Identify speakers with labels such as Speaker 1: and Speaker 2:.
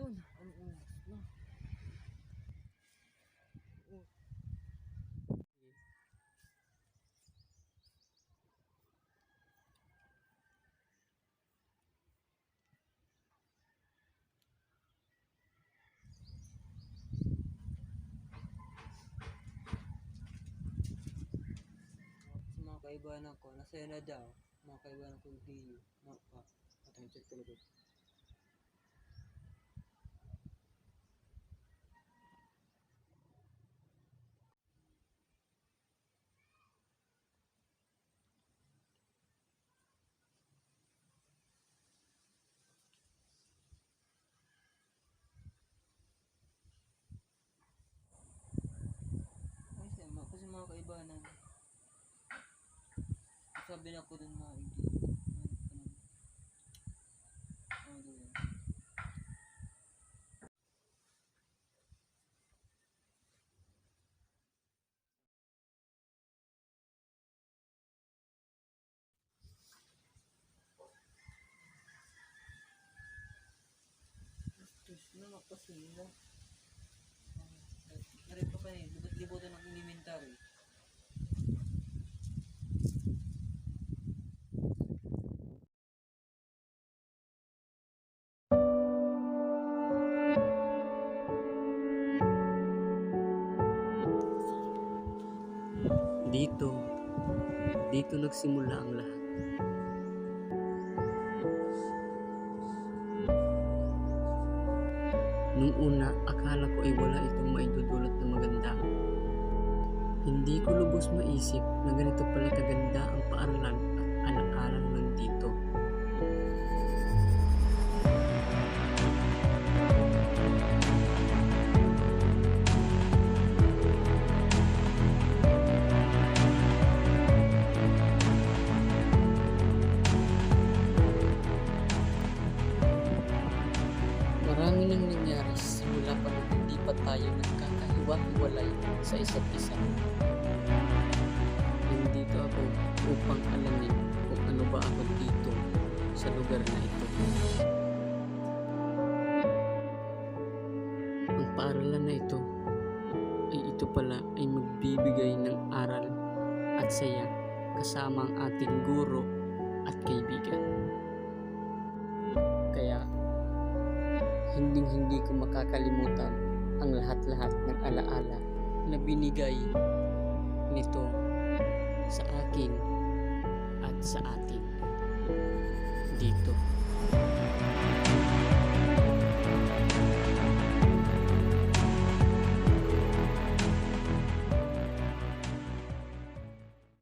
Speaker 1: Dun, ano oras na? Kaibahan ko, nasaya na daw. Mga kaibahan ko, di. Mga pa. Atang check talaga. Ay, sa mga, kasi kaibahan sabi na ko dun mga hindi. Ano, ano, ano, Diyos na, makasila. Narito pa eh,
Speaker 2: Dito, dito nagsimula ang lahat. Nung una, akala ko ay wala itong maidudulot na maganda. Hindi ko lubos maisip na ganito pala kaganda ang paaralan at alang-alang Nang nangyari simula pa nung hindi pa tayo nagkakahiwa-hiwalay sa isa't isa. Nandito ako upang alamin kung ano ba ako dito sa lugar na ito. Ang paaralan na ito ay ito pala ay magbibigay ng aral at saya kasama ang ating guro at kaibigan. Kaya hinding hindi ko makakalimutan ang lahat-lahat ng alaala na binigay nito sa akin at sa atin dito.